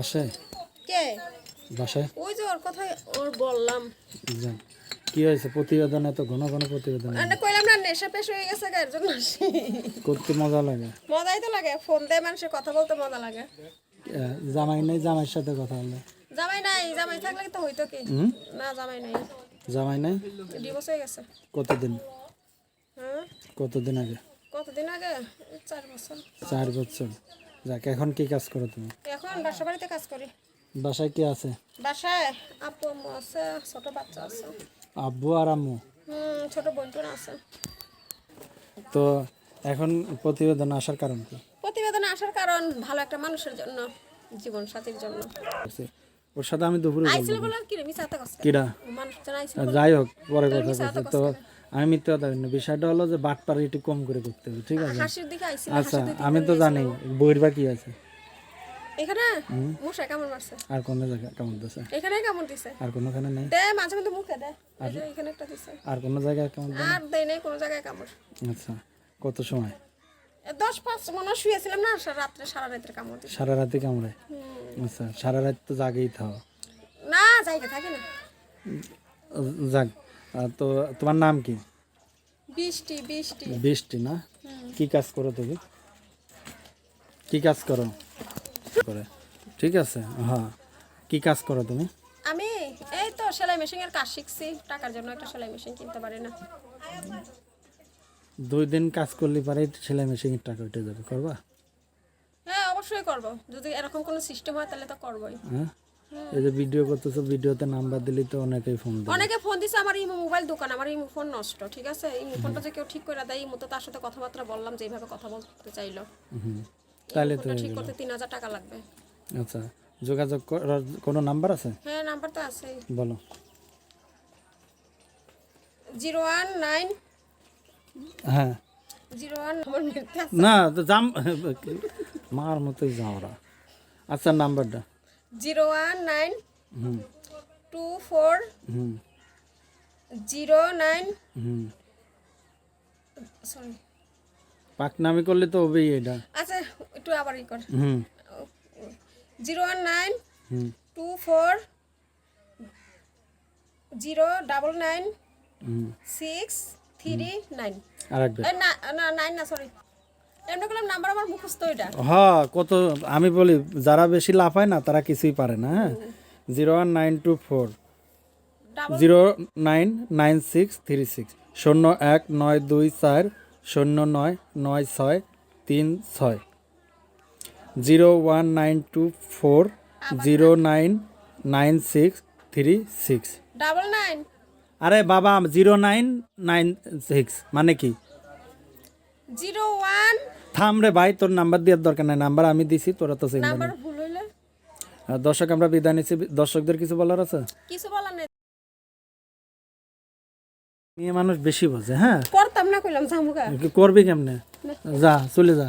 আসে কে? বাসায়? ওই যে ওর কথা ওর বললাম। কি হয়েছে? প্রতিবেদন এত ঘন ঘন প্রতিবেদন আর কইলাম না নেশা পেশ হয়ে গেছে গা, এর জন্য। করতে মজা লাগে। মজাই তো লাগে ফোন দেয় মানুষের কথা বলতে মজা লাগে। জামাই নেই জামাইয়ের সাথে কথা হলো জামাই নাই জামাই থাকলে তো হইতো কি? না জামাই নাই। জামাই নাই? ডিভোর্স হয়ে গেছে। কতদিন? হ্যাঁ? কতদিন আগে? কতদিন আগে? চার বছর। চার বছর। যাক এখন কি কাজ করো তুমি? এখন বাসা বাড়িতে কাজ করি। বাসায় কি আছে? বাসায় আপু আম্মু আছে ছোট বাচ্চা আছে। আব্বু আর আম্মু? হুম ছোট বোনটুন আছে। তো এখন প্রতিবেদন আসার কারণ কি? প্রতিবেদন আসার কারণ ভালো একটা মানুষের জন্য জীবন সাথীর জন্য। আছে? ওর সাথে আমি দুপুরে আইছিল বলব। বলে আর কি রে মিছা কষ্ট কিরা। মানুষজন আইছিল যাই হোক পরে কথা তো আমি মিথ্যে কথা বলি বিষয়টা হলো যে বাটপাড়ি একটু কম করে করতে হবে ঠিক আছে? আচ্ছা আমি তো জানি বইয়ের বা কি আছে। এখানে? মশা কেমন মারছে আর কোনো জায়গায় দিছে? এখানে দিছে? আর কোনোখানে নেই? দে মাঝে মধ্যে মুখে দে। এই এখানে একটা দিছে। আর কোনো জায়গায় কেমন দেয়? আর দেয় নাই কোনো জায়গায় কামড়। আচ্ছা কত সময়? দশ পাঁচ মনে শুয়েছিলাম না সারা রাত্রে সারা রাত্রে কামড় দিছে। সারা রাতে কামড়ায়? আচ্ছা সারা রাত তো জাগেই থাও। না জায়গা থাকে না। যাক তো তোমার নাম কি? বৃষ্টি বৃষ্টি। বৃষ্টি না? কি কাজ করো তুমি? কি কাজ করো? করে। ঠিক আছে হ্যাঁ। কি কাজ করো তুমি? আমি এই তো সেলাই মেশিনের কাজ শিখছি। টাকার জন্য একটা সেলাই মেশিন কিনতে পারি না। দুই দিন কাজ করলে পারে সেলাই মেশিনের টাকা উঠে যাবে করবা? হ্যাঁ অবশ্যই করব। যদি এরকম কোনো সিস্টেম হয় তাহলে তো করবই। হ্যাঁ। এই যে ভিডিও করতেছো ভিডিওতে নাম্বার দিলেই তো অনেকেই ফোন দেবে অনেকে ফোন দিছে আমার ইমো মোবাইল দোকান আমার ইমো ফোন নষ্ট ঠিক আছে? ইমো ফোনটা যে কেউ ঠিক করে দেয় ইমো তো তার সাথে কথাবার্তা বললাম যে এইভাবে কথা বলতে চাইলো। তাহলে তো ঠিক করতে তিন হাজার টাকা লাগবে। আচ্ছা যোগাযোগ করার কোনো নাম্বার আছে? হ্যাঁ নাম্বার তো বলো। হ্যাঁ। জিরো ওয়ান আমার মিথ্যে আছে। না তো জাম মার মতোই যাওয়া আচ্ছা নাম্বারটা। Zero one nine two four zero nine sorry. পাকনামি করলে তো হবেই এটা। আচ্ছা একটু আবার ই কর। Zero one nine two four zero double nine six three nine. না না নাইন না সরি। হ্যাঁ কত আমি বলি যারা বেশি লাফায় না তারা কিছুই পারে না হ্যাঁ? Zero one nine two four zero nine nine six three six শূন্য এক নয় দুই চার শূন্য নয় নয় ছয় তিন ছয়। Zero one nine two four zero nine nine six three six. Double nine আরে বাবা জিরো নাইন নাইন সিক্স মানে কি? জিরো ওয়ান থাম রে ভাই তোর নাম্বার দেওয়ার দরকার নাই। নাম্বার আমি দিছি তোরা তো সেই নাম্বার ভুল হইলে? দর্শক আমরা বিদায় নিচ্ছি। দর্শকদের কিছু বলার আছে? কিছু বলার নেই। মেয়ে মানুষ বেশি বোঝে হ্যাঁ? করতাম না কইলাম জামুকা করবি কেমনে? যা চলে যা।